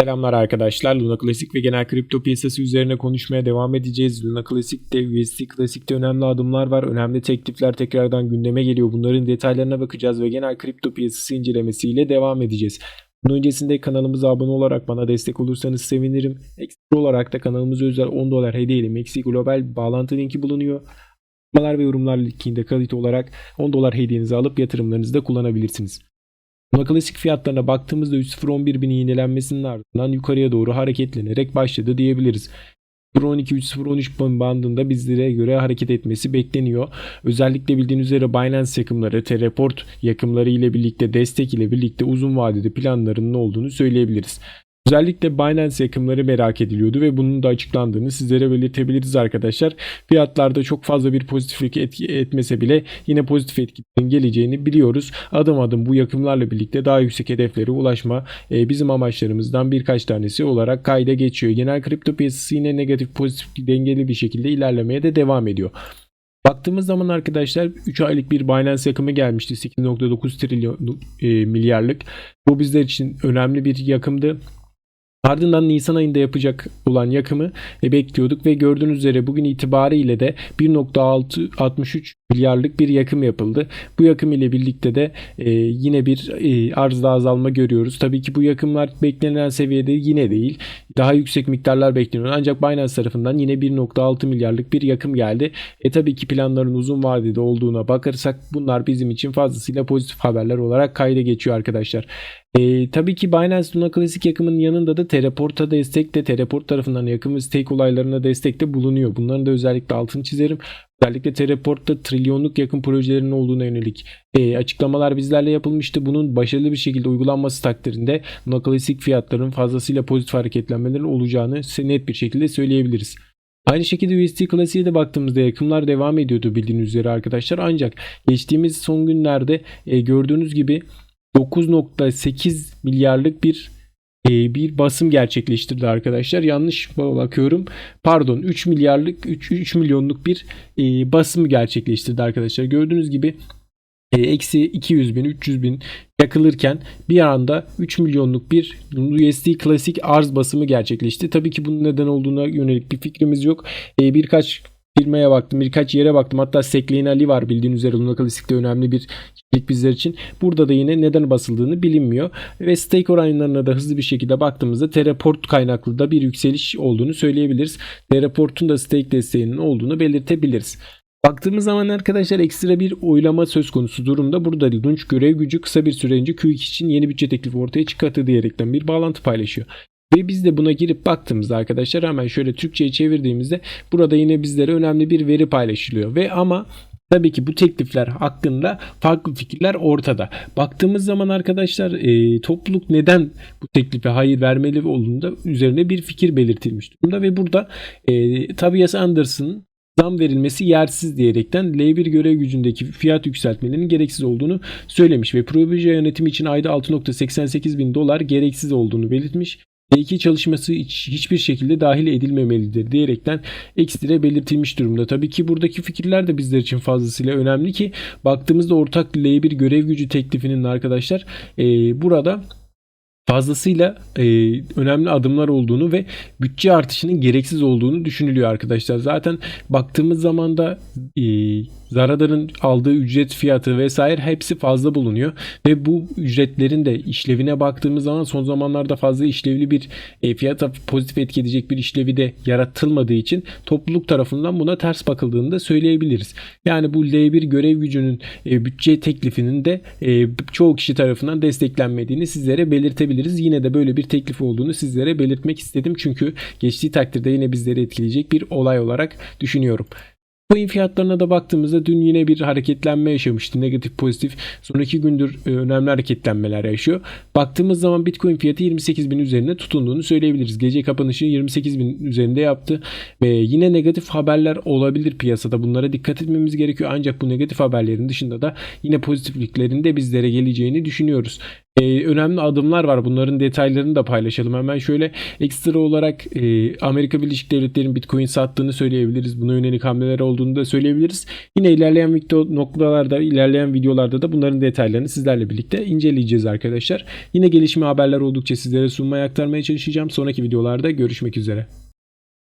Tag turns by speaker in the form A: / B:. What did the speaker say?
A: Selamlar arkadaşlar. Luna Classic ve genel kripto piyasası üzerine konuşmaya devam edeceğiz. Luna Classic'te, USD Classic'te önemli adımlar var. Önemli teklifler tekrardan gündeme geliyor. Bunların detaylarına bakacağız ve genel kripto piyasası incelemesiyle devam edeceğiz. Bunun öncesinde kanalımıza abone olarak bana destek olursanız sevinirim. Ekstra olarak da kanalımıza özel 10 dolar hediye ile Maxi Global bağlantı linki bulunuyor. Yorumlar ve yorumlar linkinde kalite olarak 10 dolar hediyenizi alıp yatırımlarınızda kullanabilirsiniz. Buna klasik fiyatlarına baktığımızda 3.011 bin iğnelenmesinin ardından yukarıya doğru hareketlenerek başladı diyebiliriz. 0.12-3.013 bandında bizlere göre hareket etmesi bekleniyor. Özellikle bildiğiniz üzere Binance yakımları, Teleport yakımları ile birlikte destek ile birlikte uzun vadede planlarının olduğunu söyleyebiliriz. Özellikle Binance yakımları merak ediliyordu ve bunun da açıklandığını sizlere belirtebiliriz arkadaşlar. Fiyatlarda çok fazla bir pozitif etki etmese bile yine pozitif etkinin geleceğini biliyoruz. Adım adım bu yakımlarla birlikte daha yüksek hedeflere ulaşma e, bizim amaçlarımızdan birkaç tanesi olarak kayda geçiyor. Genel kripto piyasası yine negatif pozitif dengeli bir şekilde ilerlemeye de devam ediyor. Baktığımız zaman arkadaşlar 3 aylık bir Binance yakımı gelmişti. 8.9 trilyon e, milyarlık. Bu bizler için önemli bir yakımdı. Ardından Nisan ayında yapacak olan yakımı e, bekliyorduk ve gördüğünüz üzere bugün itibariyle de 1.663 milyarlık bir yakım yapıldı. Bu yakım ile birlikte de e, yine bir e, arzda azalma görüyoruz. Tabii ki bu yakımlar beklenen seviyede yine değil. Daha yüksek miktarlar bekleniyor. Ancak Binance tarafından yine 1.6 milyarlık bir yakım geldi. E tabii ki planların uzun vadede olduğuna bakarsak bunlar bizim için fazlasıyla pozitif haberler olarak kayda geçiyor arkadaşlar. E, tabii ki Binance Luna Classic yakımının yanında da Teleport'a destek de Teleport tarafından yakın ve stake olaylarına destek de bulunuyor. Bunların da özellikle altını çizerim. Özellikle Teleport'ta trilyonluk yakın projelerin olduğuna yönelik e, açıklamalar bizlerle yapılmıştı. Bunun başarılı bir şekilde uygulanması takdirinde Luna Classic fiyatların fazlasıyla pozitif hareketlenmelerin olacağını net bir şekilde söyleyebiliriz. Aynı şekilde USD klasiğe de baktığımızda yakımlar devam ediyordu bildiğiniz üzere arkadaşlar. Ancak geçtiğimiz son günlerde e, gördüğünüz gibi 9.8 milyarlık bir e, bir basım gerçekleştirdi arkadaşlar. Yanlış bakıyorum. Pardon 3 milyarlık 3, 3 milyonluk bir e, basım gerçekleştirdi arkadaşlar. Gördüğünüz gibi e, eksi 200 bin 300 bin yakılırken bir anda 3 milyonluk bir USD klasik arz basımı gerçekleşti. Tabii ki bunun neden olduğuna yönelik bir fikrimiz yok. E, birkaç firmaya baktım. Birkaç yere baktım. Hatta Sekleyin Ali var bildiğin üzere Luna Classic'te önemli bir kişilik bizler için. Burada da yine neden basıldığını bilinmiyor. Ve stake oranlarına da hızlı bir şekilde baktığımızda Terraport kaynaklı da bir yükseliş olduğunu söyleyebiliriz. Terraport'un da stake desteğinin olduğunu belirtebiliriz. Baktığımız zaman arkadaşlar ekstra bir oylama söz konusu durumda. Burada Lunch görev gücü kısa bir süre önce Q2 için yeni bütçe teklifi ortaya çıkarttı diyerekten bir bağlantı paylaşıyor. Ve biz de buna girip baktığımızda arkadaşlar hemen şöyle Türkçe'ye çevirdiğimizde burada yine bizlere önemli bir veri paylaşılıyor. Ve ama Tabii ki bu teklifler hakkında farklı fikirler ortada. Baktığımız zaman arkadaşlar e, topluluk neden bu teklife hayır vermeli olduğunda üzerine bir fikir belirtilmiş durumda ve burada e, Tobias Anderson zam verilmesi yersiz diyerekten L1 görev gücündeki fiyat yükseltmelerinin gereksiz olduğunu söylemiş ve proje yönetimi için ayda 6.88 bin dolar gereksiz olduğunu belirtmiş. T2 çalışması hiç, hiçbir şekilde dahil edilmemelidir diyerekten ekstra belirtilmiş durumda. Tabii ki buradaki fikirler de bizler için fazlasıyla önemli ki baktığımızda ortak L1 görev gücü teklifinin arkadaşlar e, burada fazlasıyla e, önemli adımlar olduğunu ve bütçe artışının gereksiz olduğunu düşünülüyor arkadaşlar. Zaten baktığımız zaman da e, Zarada'nın aldığı ücret fiyatı vesaire hepsi fazla bulunuyor ve bu ücretlerin de işlevine baktığımız zaman son zamanlarda fazla işlevli bir e, fiyata pozitif etki edecek bir işlevi de yaratılmadığı için topluluk tarafından buna ters bakıldığını da söyleyebiliriz. Yani bu L1 görev gücünün e, bütçe teklifinin de e, çoğu kişi tarafından desteklenmediğini sizlere belirtebiliriz. Yine de böyle bir teklif olduğunu sizlere belirtmek istedim çünkü geçtiği takdirde yine bizleri etkileyecek bir olay olarak düşünüyorum. Coin fiyatlarına da baktığımızda dün yine bir hareketlenme yaşamıştı. Negatif pozitif. Son iki gündür e, önemli hareketlenmeler yaşıyor. Baktığımız zaman Bitcoin fiyatı 28 bin üzerinde tutunduğunu söyleyebiliriz. Gece kapanışı 28 bin üzerinde yaptı. Ve yine negatif haberler olabilir piyasada. Bunlara dikkat etmemiz gerekiyor. Ancak bu negatif haberlerin dışında da yine pozitifliklerin de bizlere geleceğini düşünüyoruz. E, önemli adımlar var. Bunların detaylarını da paylaşalım. Hemen şöyle ekstra olarak e, Amerika Birleşik Devletleri'nin Bitcoin sattığını söyleyebiliriz. Buna yönelik hamleler olduğunu da söyleyebiliriz. Yine ilerleyen noktalarda, ilerleyen videolarda da bunların detaylarını sizlerle birlikte inceleyeceğiz arkadaşlar. Yine gelişme haberler oldukça sizlere sunmaya aktarmaya çalışacağım. Sonraki videolarda görüşmek üzere.